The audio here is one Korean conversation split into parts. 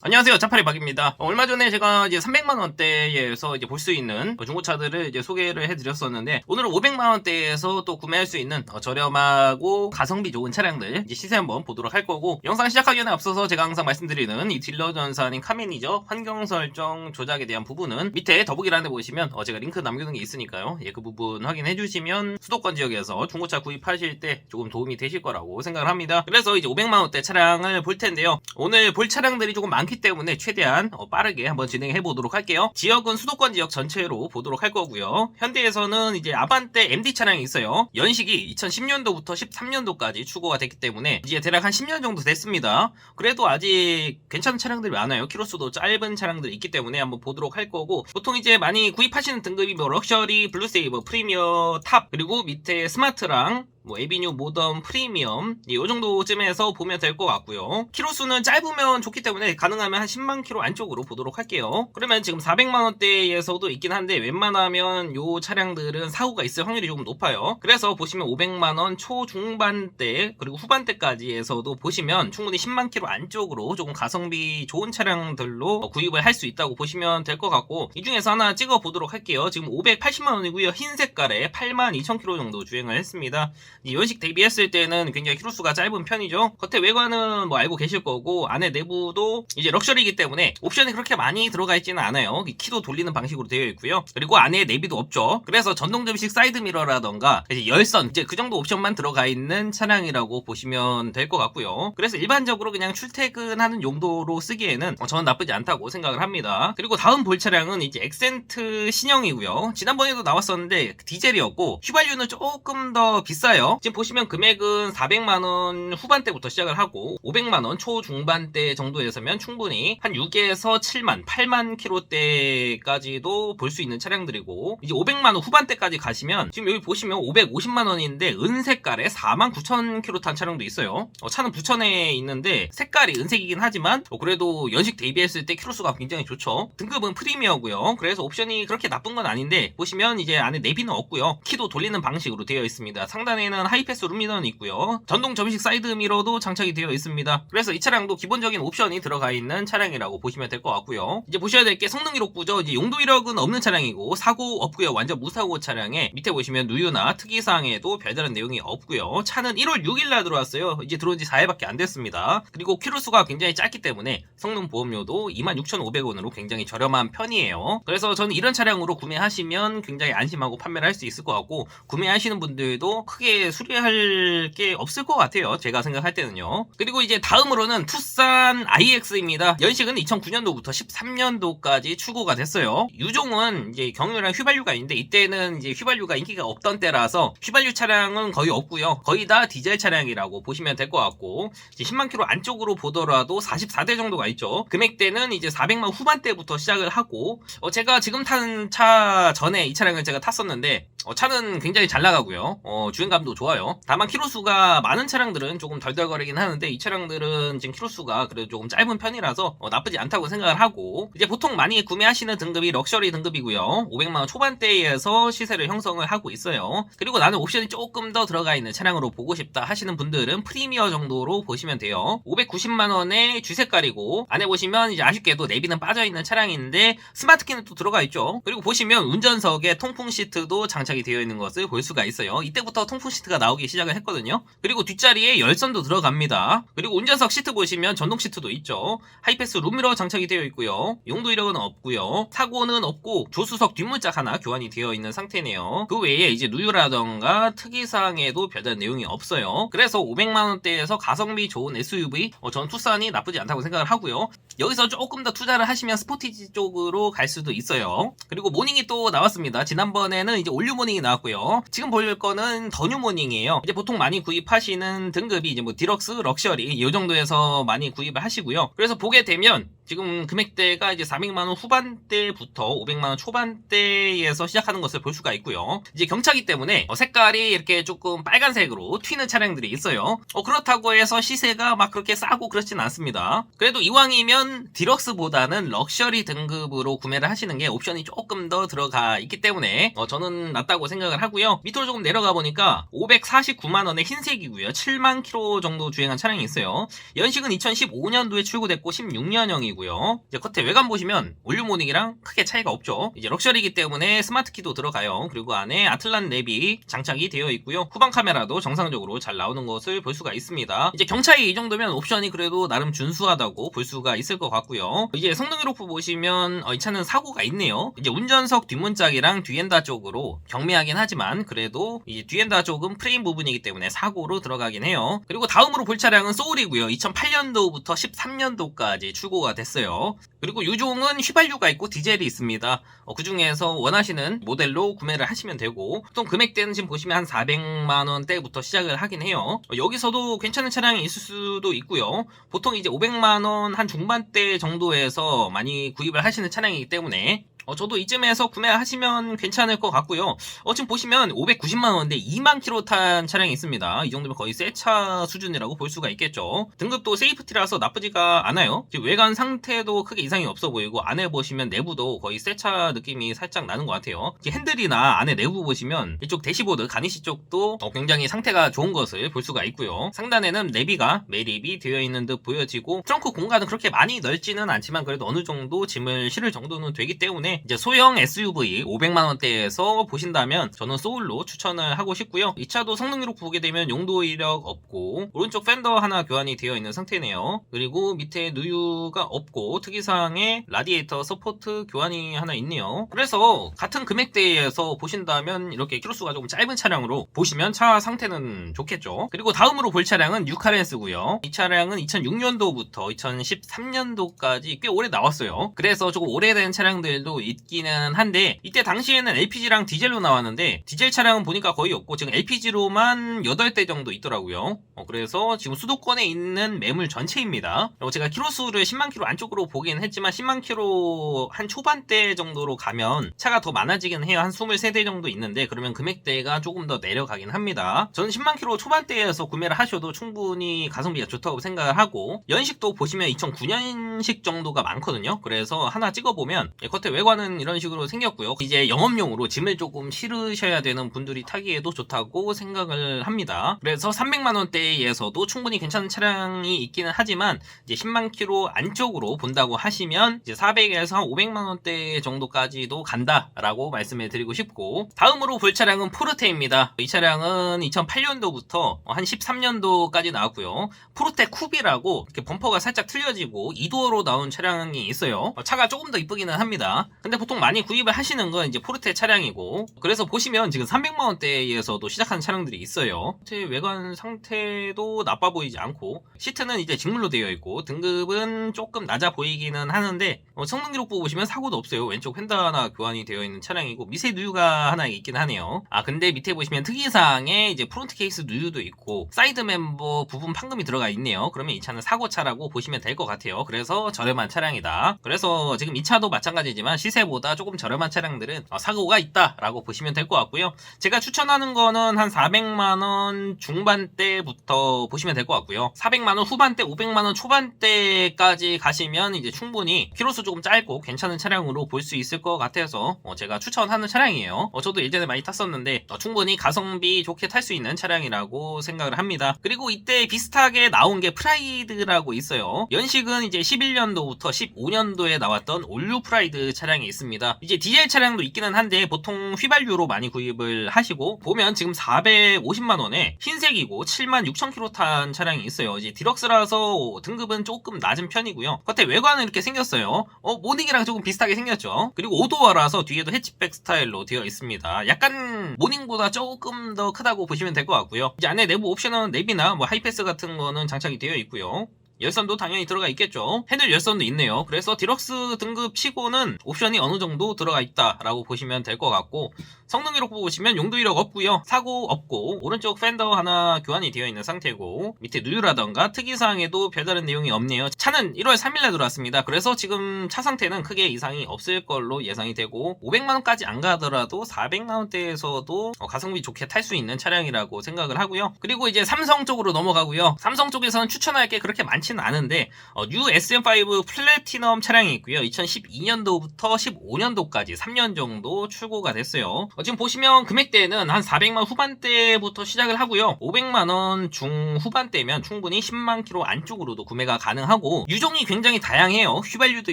안녕하세요. 짜파리 박입니다. 어, 얼마 전에 제가 이제 300만 원대에서 이제 볼 수 있는 어, 중고차들을 이제 소개를 해드렸었는데 오늘은 500만 원대에서 또 구매할 수 있는 어, 저렴하고 가성비 좋은 차량들 이제 시세 한번 보도록 할 거고 영상 시작하기 전에 앞서서 제가 항상 말씀드리는 이 딜러 전산인 카메니저 환경 설정 조작에 대한 부분은 밑에 더보기란에 보시면 어, 제가 링크 남겨놓은 게 있으니까요. 예, 그 부분 확인해 주시면 수도권 지역에서 중고차 구입하실 때 조금 도움이 되실 거라고 생각을 합니다. 그래서 이제 500만 원대 차량을 볼 텐데요. 오늘 볼 차량들이 조금 많기 때문에 최대한 어, 빠르게 한번 진행해 보도록 할게요. 지역은 수도권 지역 전체로 보도록 할 거고요. 현대에서는 이제 아반떼 MD 차량이 있어요. 연식이 2010년도부터 13년도까지 추고가 됐기 때문에 이제 대략 한 10년 정도 됐습니다. 그래도 아직 괜찮은 차량들이 많아요. 키로수도 짧은 차량들이 있기 때문에 한번 보도록 할 거고 보통 이제 많이 구입하시는 등급이 뭐 럭셔리, 블루세이버, 프리미어, 탑 그리고 밑에 스마트랑 뭐 에비뉴 모던 프리미엄 이 정도쯤에서 보면 될 것 같고요. 키로 수는 짧으면 좋기 때문에 가능하면 한 10만 키로 안쪽으로 보도록 할게요. 그러면 지금 400만 원대에서도 있긴 한데 웬만하면 요 차량들은 사고가 있을 확률이 조금 높아요. 그래서 보시면 500만 원 초중반대 그리고 후반대까지에서도 보시면 충분히 10만 키로 안쪽으로 조금 가성비 좋은 차량들로 구입을 할 수 있다고 보시면 될 것 같고 이 중에서 하나 찍어 보도록 할게요. 지금 580만 원이고요. 흰 색깔에 8만 2천 키로 정도 주행을 했습니다. 이 연식 대비했을 때는 굉장히 키로수가 짧은 편이죠. 겉에 외관은 뭐 알고 계실 거고 안에 내부도 이제 럭셔리이기 때문에 옵션이 그렇게 많이 들어가 있지는 않아요. 이 키도 돌리는 방식으로 되어 있고요. 그리고 안에 내비도 없죠. 그래서 전동 접이식 사이드 미러라던가 이제 열선 이제 그 정도 옵션만 들어가 있는 차량이라고 보시면 될 것 같고요. 그래서 일반적으로 그냥 출퇴근하는 용도로 쓰기에는 어, 저는 나쁘지 않다고 생각을 합니다. 그리고 다음 볼 차량은 이제 엑센트 신형이고요. 지난번에도 나왔었는데 디젤이었고 휘발유는 조금 더 비싸요. 지금 보시면 금액은 400만 원 후반대부터 시작을 하고 500만 원 초중반대 정도에서면 충분히 한 6에서 7만, 8만 킬로대까지도 볼 수 있는 차량들이고 이제 500만 원 후반대까지 가시면 지금 여기 보시면 550만 원인데 은 색깔에 4만 9천 킬로 탄 차량도 있어요. 어, 차는 부천에 있는데 색깔이 은색이긴 하지만 어, 그래도 연식 대비했을 때 킬로수가 굉장히 좋죠. 등급은 프리미어고요. 그래서 옵션이 그렇게 나쁜 건 아닌데 보시면 이제 안에 내비는 없고요. 키도 돌리는 방식으로 되어 있습니다. 상단에 는 하이패스 룸미러는 있고요. 전동 접이식 사이드 미러도 장착이 되어 있습니다. 그래서 이 차량도 기본적인 옵션이 들어가 있는 차량이라고 보시면 될 것 같고요. 이제 보셔야 될 게 성능 기록부죠. 이제 용도 이력은 없는 차량이고 사고 없고요. 완전 무사고 차량에 밑에 보시면 누유나 특이사항에도 별다른 내용이 없고요. 차는 1월 6일 날 들어왔어요. 이제 들어온 지 4일밖에 안 됐습니다. 그리고 키로수가 굉장히 짧기 때문에 성능 보험료도 26,500원으로 굉장히 저렴한 편이에요. 그래서 저는 이런 차량으로 구매하시면 굉장히 안심하고 판매를 할 수 있을 것 같고 구매하시는 분들도 크게 수리할 게 없을 것 같아요. 제가 생각할 때는요. 그리고 이제 다음으로는 투싼 IX입니다. 연식은 2009년도부터 13년도까지 출고가 됐어요. 유종은 이제 경유랑 휘발유가 있는데 이때는 이제 휘발유가 인기가 없던 때라서 휘발유 차량은 거의 없고요. 거의 다 디젤 차량이라고 보시면 될 것 같고 이제 10만 킬로 안쪽으로 보더라도 44대 정도가 있죠. 금액대는 이제 400만 후반대부터 시작을 하고 어, 제가 지금 탄 차 전에 이 차량을 제가 탔었는데 어, 차는 굉장히 잘 나가고요. 어, 주행 감도 좋아요. 다만 키로수가 많은 차량들은 조금 덜덜거리긴 하는데 이 차량들은 지금 키로수가 그래도 조금 짧은 편이라서 어, 나쁘지 않다고 생각을 하고 이제 보통 많이 구매하시는 등급이 럭셔리 등급이고요. 500만원 초반대에서 시세를 형성을 하고 있어요. 그리고 나는 옵션이 조금 더 들어가 있는 차량으로 보고 싶다 하시는 분들은 프리미어 정도로 보시면 돼요. 590만원의 주색깔이고 안에 보시면 이제 아쉽게도 내비는 빠져있는 차량인데 스마트키는 또 들어가 있죠. 그리고 보시면 운전석에 통풍 시트도 장착이 되어 있는 것을 볼 수가 있어요. 이때부터 통풍 시트 가 나오기 시작을 했거든요. 그리고 뒷자리에 열선도 들어갑니다. 그리고 운전석 시트 보시면 전동 시트도 있죠. 하이패스 룸미러 장착이 되어 있고요. 용도 이력은 없고요. 사고는 없고 조수석 뒷문짝 하나 교환이 되어 있는 상태네요. 그 외에 이제 누유라던가 특이사항에도 별다른 내용이 없어요. 그래서 500만 원대에서 가성비 좋은 SUV 어, 전 투싼이 나쁘지 않다고 생각을 하고요. 여기서 조금 더 투자를 하시면 스포티지 쪽으로 갈 수도 있어요. 그리고 모닝이 또 나왔습니다. 지난번에는 이제 올류 모닝이 나왔고요. 지금 볼 거는 더뉴 모닝 이에요. 이제 보통 많이 구입하시는 등급이 이제 뭐 디럭스, 럭셔리 이 정도에서 많이 구입을 하시고요. 그래서 보게 되면 지금 금액대가 이제 400만원 후반대부터 500만원 초반대에서 시작하는 것을 볼 수가 있고요. 이제 경차기 때문에 어, 색깔이 이렇게 조금 빨간색으로 튀는 차량들이 있어요. 어, 그렇다고 해서 시세가 막 그렇게 싸고 그렇진 않습니다. 그래도 이왕이면 디럭스보다는 럭셔리 등급으로 구매를 하시는 게 옵션이 조금 더 들어가 있기 때문에 어, 저는 낫다고 생각을 하고요. 밑으로 조금 내려가 보니까 549만원의 흰색이고요. 7만 킬로 정도 주행한 차량이 있어요. 연식은 2015년도에 출고됐고 16년형이고 차량이고요. 이제 겉에 외관 보시면 올류모닉이랑 크게 차이가 없죠. 이제 럭셔리이기 때문에 스마트 키도 들어가요. 그리고 안에 아틀란 랩이 장착이 되어 있고요. 후방 카메라도 정상적으로 잘 나오는 것을 볼 수가 있습니다. 이제 경차이 이 정도면 옵션이 그래도 나름 준수하다고 볼 수가 있을 것 같고요. 이제 성능 기록부 보시면 어, 이 차는 사고가 있네요. 이제 운전석 뒷문짝이랑 뒤엔다 쪽으로 경미하긴 하지만 그래도 이 뒤엔다 쪽은 프레임 부분이기 때문에 사고로 들어가긴 해요. 그리고 다음으로 볼 차량은 소울이고요. 2008년도부터 13년도까지 출고가 됐 어요. 그리고 유종은 휘발유가 있고 디젤이 있습니다. 어, 그 중에서 원하시는 모델로 구매를 하시면 되고 보통 금액대는 지금 보시면 한 400만 원대부터 시작을 하긴 해요. 어, 여기서도 괜찮은 차량이 있을 수도 있고요. 보통 이제 500만 원 한 중반대 정도에서 많이 구입을 하시는 차량이기 때문에 어, 저도 이쯤에서 구매하시면 괜찮을 것 같고요. 어, 지금 보시면 590만 원인데 2만 킬로 탄 차량이 있습니다. 이 정도면 거의 새 차 수준이라고 볼 수가 있겠죠. 등급도 세이프티라서 나쁘지가 않아요. 외관 상태도 크게 이상이 없어 보이고 안에 보시면 내부도 거의 새 차 느낌이 살짝 나는 것 같아요. 핸들이나 안에 내부 보시면 이쪽 대시보드 가니시 쪽도 어, 굉장히 상태가 좋은 것을 볼 수가 있고요. 상단에는 내비가 매립이 되어 있는 듯 보여지고 트렁크 공간은 그렇게 많이 넓지는 않지만 그래도 어느 정도 짐을 실을 정도는 되기 때문에 이제 소형 SUV 500만 원대에서 보신다면 저는 소울로 추천을 하고 싶고요. 이 차도 성능 기록 보게 되면 용도 이력 없고 오른쪽 팬더 하나 교환이 되어 있는 상태네요. 그리고 밑에 누유가 없고 특이사항에 라디에이터 서포트 교환이 하나 있네요. 그래서 같은 금액대에서 보신다면 이렇게 키로수가 조금 짧은 차량으로 보시면 차 상태는 좋겠죠. 그리고 다음으로 볼 차량은 뉴카렌스고요. 이 차량은 2006년도부터 2013년도까지 꽤 오래 나왔어요. 그래서 조금 오래된 차량들도 있기는 한데 이때 당시에는 LPG랑 디젤로 나왔는데 디젤 차량은 보니까 거의 없고 지금 LPG로만 8대 정도 있더라고요. 어, 그래서 지금 수도권에 있는 매물 전체입니다. 그리고 제가 키로수를 10만 킬로 안쪽으로 보긴 했지만 10만 킬로 한 초반대 정도로 가면 차가 더 많아지긴 해요. 한 23대 정도 있는데 그러면 금액대가 조금 더 내려가긴 합니다. 저는 10만 킬로 초반대에서 구매를 하셔도 충분히 가성비가 좋다고 생각을 하고 연식도 보시면 2009년식 정도가 많거든요. 그래서 하나 찍어보면 예, 겉에 외관 은 이런 식으로 생겼고요. 이제 영업용으로 짐을 조금 실으셔야 되는 분들이 타기에도 좋다고 생각을 합니다. 그래서 300만 원대에서도 충분히 괜찮은 차량이 있기는 하지만 이제 10만 킬로 안쪽으로 본다고 하시면 이제 400에서 500만 원대 정도까지도 간다라고 말씀을 드리고 싶고 다음으로 볼 차량은 포르테입니다. 이 차량은 2008년도부터 한 13년도까지 나왔고요. 포르테 쿱이라고 이렇게 범퍼가 살짝 틀려지고 2도어로 나온 차량이 있어요. 어, 차가 조금 더 이쁘기는 합니다. 근데 보통 많이 구입을 하시는 건 이제 포르테 차량이고 그래서 보시면 지금 300만 원대에서도 시작하는 차량들이 있어요. 제 외관 상태도 나빠 보이지 않고 시트는 이제 직물로 되어 있고 등급은 조금 낮아 보이기는 하는데 어, 성능 기록부 보시면 사고도 없어요. 왼쪽 휀더 하나 교환이 되어 있는 차량이고 미세 누유가 하나 있긴 하네요. 아 근데 밑에 보시면 특이사항에 이제 프론트 케이스 누유도 있고 사이드 멤버 부분 판금이 들어가 있네요. 그러면 이 차는 사고차라고 보시면 될 것 같아요. 그래서 저렴한 차량이다. 그래서 지금 이 차도 마찬가지지만 시세보다 조금 저렴한 차량들은 어, 사고가 있다라고 보시면 될 것 같고요. 제가 추천하는 거는 한 400만 원 중반대부터 보시면 될 것 같고요. 400만 원 후반대, 500만 원 초반대까지 가시면 이제 충분히 키로수 조금 짧고 괜찮은 차량으로 볼 수 있을 것 같아서 어, 제가 추천하는 차량이에요. 어, 저도 예전에 많이 탔었는데 어, 충분히 가성비 좋게 탈 수 있는 차량이라고 생각을 합니다. 그리고 이때 비슷하게 나온 게 프라이드라고 있어요. 연식은 이제 11년도부터 15년도에 나왔던 올류 프라이드 차량 이 있습니다. 이제 디젤 차량도 있기는 한데 보통 휘발유로 많이 구입을 하시고 보면 지금 450만 원에 흰색이고 7만 6천 킬로 탄 차량이 있어요. 이제 디럭스라서 등급은 조금 낮은 편이고요. 겉에 외관은 이렇게 생겼어요. 어, 모닝이랑 조금 비슷하게 생겼죠. 그리고 오도어라서 뒤에도 해치백 스타일로 되어 있습니다. 약간 모닝보다 조금 더 크다고 보시면 될 것 같고요. 이제 안에 내부 옵션은 내비나 뭐 하이패스 같은 거는 장착이 되어 있고요. 열선도 당연히 들어가 있겠죠. 핸들 열선도 있네요. 그래서 디럭스 등급 치고는 옵션이 어느 정도 들어가 있다라고 보시면 될 것 같고 성능 기록 보시면 용도 이력 없고요. 사고 없고 오른쪽 팬더 하나 교환이 되어 있는 상태고 밑에 누유라던가 특이사항에도 별다른 내용이 없네요. 차는 1월 3일날 들어왔습니다. 그래서 지금 차 상태는 크게 이상이 없을 걸로 예상이 되고 500만원까지 안 가더라도 400만원대에서도 어, 가성비 좋게 탈 수 있는 차량이라고 생각을 하고요. 그리고 이제 삼성 쪽으로 넘어가고요. 삼성 쪽에서는 추천할 게 그렇게 많지 많지는 않은데 어, 뉴 SM5 플래티넘 차량이 있고요. 2012년도부터 15년도까지 3년 정도 출고가 됐어요. 어, 지금 보시면 금액대는 한 400만 후반대부터 시작을 하고요. 500만 원 중후반대면 충분히 10만 킬로 안쪽으로도 구매가 가능하고 유종이 굉장히 다양해요. 휘발유도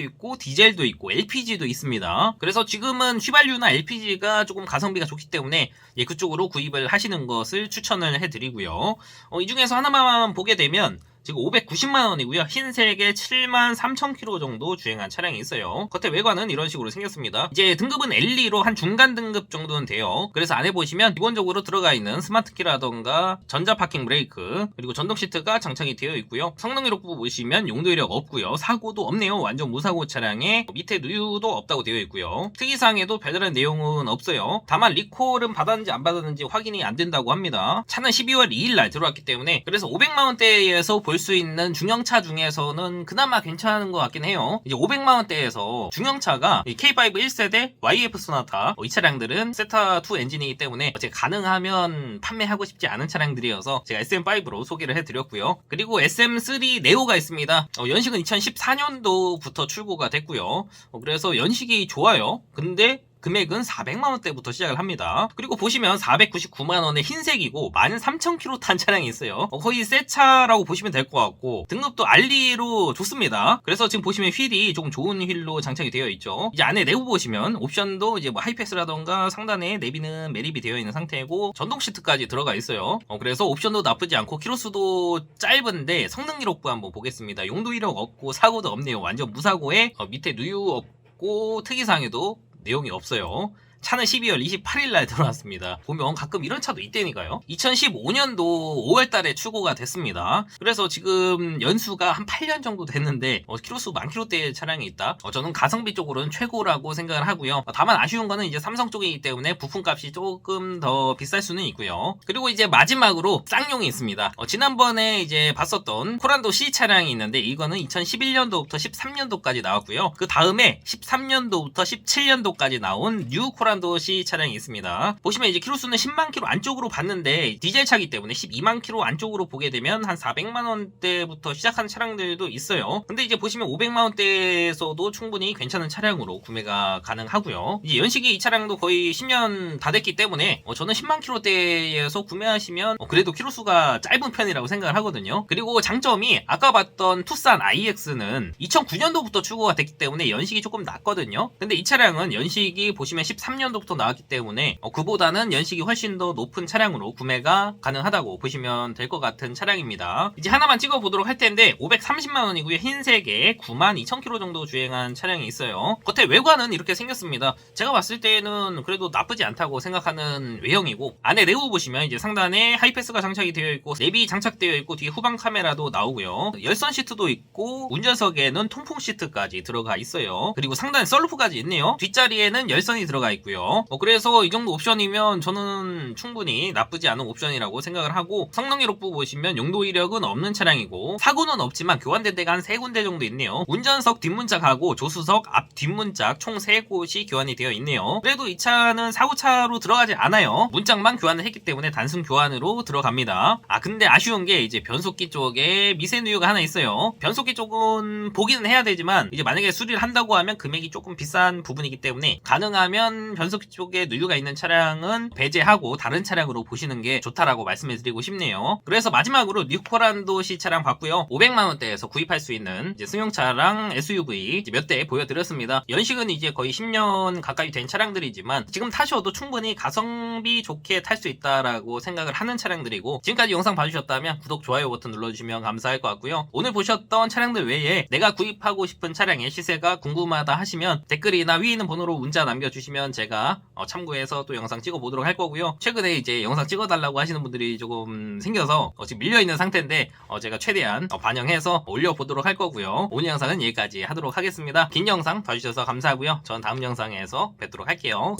있고 디젤도 있고 LPG도 있습니다. 그래서 지금은 휘발유나 LPG가 조금 가성비가 좋기 때문에 예, 그쪽으로 구입을 하시는 것을 추천을 해드리고요. 어, 이 중에서 하나만 보게 되면 지금 590만 원이고요. 흰색에 7만 3천 킬로 정도 주행한 차량이 있어요. 겉에 외관은 이런 식으로 생겼습니다. 이제 등급은 L2로 한 중간 등급 정도는 돼요. 그래서 안에 보시면 기본적으로 들어가 있는 스마트키라던가 전자 파킹 브레이크 그리고 전동 시트가 장착이 되어 있고요. 성능 이력 보시면 용도 이력 없고요. 사고도 없네요. 완전 무사고 차량에 밑에 누유도 없다고 되어 있고요. 특이사항에도 별다른 내용은 없어요. 다만 리콜은 받았는지 안 받았는지 확인이 안 된다고 합니다. 차는 12월 2일 날 들어왔기 때문에 그래서 500만 원대에서 볼수 있는 중형차 중에서는 그나마 괜찮은 것 같긴 해요. 이제 500만 원대에서 중형차가 이 K5 1세대 YF 소나타 어, 이 차량들은 세타 2 엔진이기 때문에 제가 가능하면 판매하고 싶지 않은 차량들이어서 제가 SM5로 소개를 해드렸고요. 그리고 SM3 네오가 있습니다. 어, 연식은 2014년도부터 출고가 됐고요. 어, 그래서 연식이 좋아요. 근데 금액은 400만 원대부터 시작을 합니다. 그리고 보시면 499만 원의 흰색이고 13,000km 탄 차량이 있어요. 어, 거의 새 차라고 보시면 될 것 같고 등급도 알리로 좋습니다. 그래서 지금 보시면 휠이 조금 좋은 휠로 장착이 되어 있죠. 이제 안에 내부 보시면 옵션도 이제 뭐 하이패스라던가 상단에 내비는 매립이 되어 있는 상태고 전동 시트까지 들어가 있어요. 어, 그래서 옵션도 나쁘지 않고 키로수도 짧은데 성능 이력부 한번 보겠습니다. 용도 이력 없고 사고도 없네요. 완전 무사고에 어, 밑에 누유 없고 특이사항에도 내용이 없어요. 차는 12월 28일 날 들어왔습니다. 보면 가끔 이런 차도 있다니까요. 2015년도 5월 달에 출고가 됐습니다. 그래서 지금 연수가 한 8년 정도 됐는데 어, 키로수 만 킬로대의 차량이 있다. 어, 저는 가성비 쪽으로는 최고라고 생각을 하고요. 어, 다만 아쉬운 거는 이제 삼성 쪽이기 때문에 부품값이 조금 더 비쌀 수는 있고요. 그리고 이제 마지막으로 쌍용이 있습니다. 어, 지난번에 이제 봤었던 코란도 C 차량이 있는데 이거는 2011년도부터 13년도까지 나왔고요. 그 다음에 13년도부터 17년도까지 나온 뉴 코란도 C 차량이 있습니다. 보시면 이제 키로수는 10만 킬로 안쪽으로 봤는데 디젤 차기 때문에 12만 킬로 안쪽으로 보게 되면 한 400만 원대부터 시작한 차량들도 있어요. 근데 이제 보시면 500만 원대에서도 충분히 괜찮은 차량으로 구매가 가능하고요. 이제 연식이 이 차량도 거의 10년 다 됐기 때문에 어, 저는 10만 킬로대에서 구매하시면 어, 그래도 키로수가 짧은 편이라고 생각을 하거든요. 그리고 장점이 아까 봤던 투싼 IX는 2009년도부터 출고가 됐기 때문에 연식이 조금 낮거든요. 근데 이 차량은 연식이 보시면 13년 도부터 나왔기 때문에 어, 그보다는 연식이 훨씬 더 높은 차량으로 구매가 가능하다고 보시면 될 것 같은 차량입니다. 이제 하나만 찍어 보도록 할 텐데 530만 원이고요. 흰색에 9만 2천 킬로 정도 주행한 차량이 있어요. 겉에 외관은 이렇게 생겼습니다. 제가 봤을 때는 그래도 나쁘지 않다고 생각하는 외형이고 안에 내부 보시면 이제 상단에 하이패스가 장착이 되어 있고 내비 장착되어 있고 뒤에 후방 카메라도 나오고요. 열선 시트도 있고 운전석에는 통풍 시트까지 들어가 있어요. 그리고 상단에 썰루프까지 있네요. 뒷자리에는 열선이 들어가 있고 요. 어, 그래서 이 정도 옵션이면 저는 충분히 나쁘지 않은 옵션이라고 생각을 하고 성능 기록부 보시면 용도 이력은 없는 차량이고 사고는 없지만 교환된 데가 한세 군데 정도 있네요. 운전석 뒷문짝하고 조수석 앞 뒷문짝 총세 곳이 교환이 되어 있네요. 그래도 이 차는 사고차로 들어가지 않아요. 문짝만 교환을 했기 때문에 단순 교환으로 들어갑니다. 아 근데 아쉬운 게 이제 변속기 쪽에 미세 누유가 하나 있어요. 변속기 쪽은 보기는 해야 되지만 이제 만약에 수리를 한다고 하면 금액이 조금 비싼 부분이기 때문에 가능하면 변속기 쪽에 누유가 있는 차량은 배제하고 다른 차량으로 보시는 게 좋다라고 말씀해 드리고 싶네요. 그래서 마지막으로 뉴코란도시 차량 봤고요. 500만 원대에서 구입할 수 있는 승용차랑 SUV 몇 대 보여드렸습니다. 연식은 이제 거의 10년 가까이 된 차량들이지만 지금 타셔도 충분히 가성비 좋게 탈 수 있다라고 생각을 하는 차량들이고 지금까지 영상 봐주셨다면 구독, 좋아요 버튼 눌러주시면 감사할 것 같고요. 오늘 보셨던 차량들 외에 내가 구입하고 싶은 차량의 시세가 궁금하다 하시면 댓글이나 위에 있는 번호로 문자 남겨주시면 제가 어, 참고해서 또 영상 찍어보도록 할 거고요. 최근에 이제 영상 찍어달라고 하시는 분들이 조금 생겨서 어, 지금 밀려있는 상태인데 어, 제가 최대한 어, 반영해서 올려보도록 할 거고요. 오늘 영상은 여기까지 하도록 하겠습니다. 긴 영상 봐주셔서 감사하고요. 전 다음 영상에서 뵙도록 할게요.